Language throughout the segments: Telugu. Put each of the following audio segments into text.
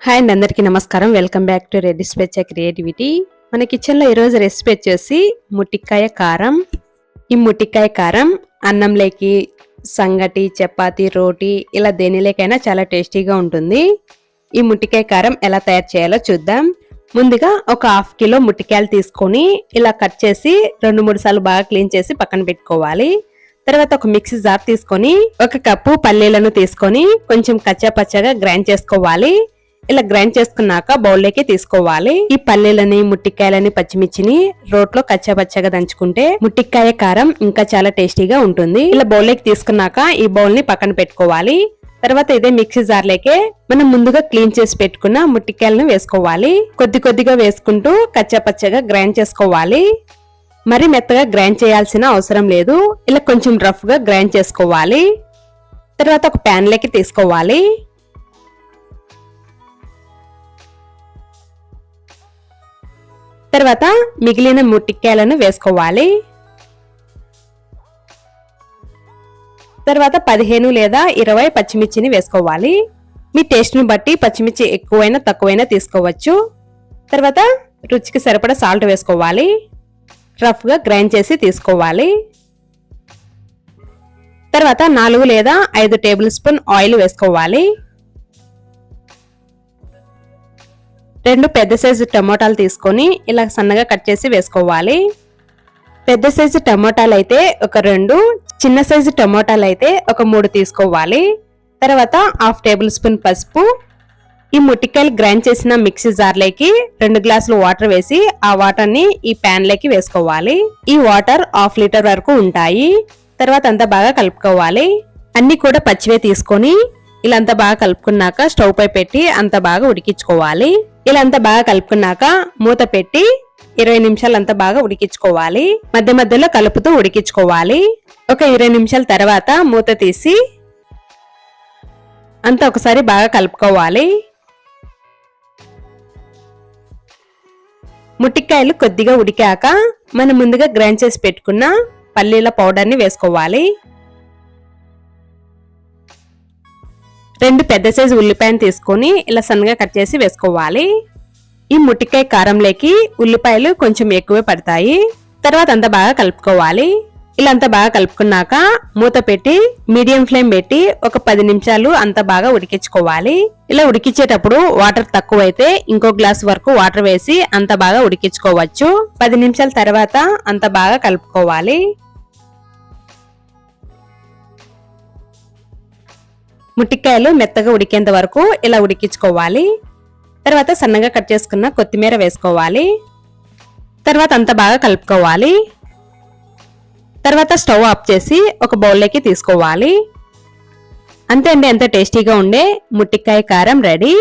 హాయ్ అండి అందరికీ నమస్కారం. వెల్కమ్ బ్యాక్ టు రెడ్డి స్పెచ్ క్రియేటివిటీ మన కిచెన్లో ఈరోజు రెసిపీ వచ్చేసి ముట్టికాయ కారం. ఈ ముట్టికాయ కారం అన్నంలోకి సంగటి చపాతి రోటీ ఇలా దేనిలోకైనా చాలా టేస్టీగా ఉంటుంది. ఈ ముట్టికాయ కారం ఎలా తయారు చేయాలో చూద్దాం. ముందుగా ఒక హాఫ్ కిలో ముట్టికాయలు తీసుకొని ఇలా కట్ చేసి రెండు మూడు సార్లు బాగా క్లీన్ చేసి పక్కన పెట్టుకోవాలి. తర్వాత ఒక మిక్సీ జార్ తీసుకొని ఒక కప్పు పల్లీలను తీసుకొని కొంచెం కచ్చా పచ్చగా గ్రైండ్ చేసుకోవాలి. ఇలా గ్రైండ్ చేసుకున్నాక బౌల్లోకి తీసుకోవాలి. ఈ పల్లీలని ముట్టికాయలని పచ్చిమిర్చిని రోట్లో కచ్చాపచ్చగా దంచుకుంటే ముట్టికాయ కారం ఇంకా చాలా టేస్టీగా ఉంటుంది. ఇలా బౌల్లోకి తీసుకున్నాక ఈ బౌల్ని పక్కన పెట్టుకోవాలి. తర్వాత ఇదే మిక్సీ జార్లోకే మనం ముందుగా క్లీన్ చేసి పెట్టుకున్న ముట్టికాయలను వేసుకోవాలి. కొద్ది కొద్దిగా వేసుకుంటూ కచ్చాపచ్చగా గ్రైండ్ చేసుకోవాలి. మరి మెత్తగా గ్రైండ్ చేయాల్సిన అవసరం లేదు. ఇలా కొంచెం రఫ్గా గ్రైండ్ చేసుకోవాలి. తర్వాత ఒక ప్యాన్లోకి తీసుకోవాలి. తర్వాత మిగిలిన ముట్టికాయలను వేసుకోవాలి. తర్వాత పదిహేను లేదా ఇరవై పచ్చిమిర్చిని వేసుకోవాలి. మీ టేస్ట్ని బట్టి పచ్చిమిర్చి ఎక్కువైనా తక్కువైనా తీసుకోవచ్చు. తర్వాత రుచికి సరిపడా సాల్ట్ వేసుకోవాలి. రఫ్గా గ్రైండ్ చేసి తీసుకోవాలి. తర్వాత నాలుగు లేదా ఐదు టేబుల్ స్పూన్ ఆయిల్ వేసుకోవాలి. రెండు పెద్ద సైజు టమోటాలు తీసుకొని ఇలా సన్నగా కట్ చేసి వేసుకోవాలి. పెద్ద సైజు టమోటాలు అయితే ఒక రెండు చిన్న సైజు టమోటాలు అయితే ఒక మూడు తీసుకోవాలి. తర్వాత హాఫ్ టేబుల్ స్పూన్ పసుపు ఈ ముట్టికాయలు గ్రైండ్ చేసిన మిక్సీ జార్లోకి రెండు గ్లాసులు వాటర్ వేసి ఆ వాటర్ని ఈ ప్యాన్లోకి వేసుకోవాలి. ఈ వాటర్ హాఫ్ లీటర్ వరకు ఉంటాయి. తర్వాత అంతా బాగా కలుపుకోవాలి. అన్నీ కూడా పచ్చివే తీసుకొని ఇలా అంతా బాగా కలుపుకున్నాక స్టవ్ పై పెట్టి అంత బాగా ఉడికించుకోవాలి. ఇలా అంతా బాగా కలుపుకున్నాక మూత పెట్టి ఇరవై నిమిషాలు అంతా బాగా ఉడికించుకోవాలి. మధ్య మధ్యలో కలుపుతూ ఉడికించుకోవాలి. ఒక ఇరవై నిమిషాల తర్వాత మూత తీసి అంతా ఒకసారి బాగా కలుపుకోవాలి. ముట్టికాయలు కొద్దిగా ఉడికాక మనం ముందుగా గ్రైండ్ చేసి పెట్టుకున్న పల్లీల పౌడర్ని వేసుకోవాలి. రెండు పెద్ద సైజు ఉల్లిపాయను తీసుకొని ఇలా సన్నగా కట్ చేసి వేసుకోవాలి. ఈ ముట్టికాయ కారంలోకి ఉల్లిపాయలు కొంచెం ఎక్కువే పడతాయి. తర్వాత అంతా బాగా కలుపుకోవాలి. ఇలా అంతా బాగా కలుపుకున్నాక మూత పెట్టి మీడియం ఫ్లేమ్ పెట్టి ఒక పది నిమిషాలు అంతా బాగా ఉడికించుకోవాలి. ఇలా ఉడికించేటప్పుడు వాటర్ తక్కువైతే ఇంకో గ్లాస్ వరకు వాటర్ వేసి అంత బాగా ఉడికించుకోవచ్చు. పది నిమిషాల తర్వాత అంత బాగా కలుపుకోవాలి. ముట్టికాయలు మెత్తగా ఉడికేంత వరకు ఇలా ఉడికించుకోవాలి. తర్వాత సన్నగా కట్ చేసుకున్న కొత్తిమీర వేసుకోవాలి. తర్వాత అంత బాగా కలుపుకోవాలి. తర్వాత స్టవ్ ఆఫ్ చేసి ఒక బౌల్లోకి తీసుకోవాలి. అంతే అండి ఎంత టేస్టీగా ఉండే ముట్టికాయ కారం రెడీ.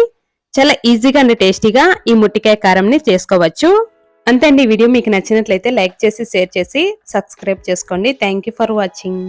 చాలా ఈజీగా అండ్ టేస్టీగా ఈ ముట్టికాయ కారంని చేసుకోవచ్చు. అంతే అండి వీడియో మీకు నచ్చినట్లయితే లైక్ చేసి షేర్ చేసి సబ్స్క్రైబ్ చేసుకోండి. Thank for watching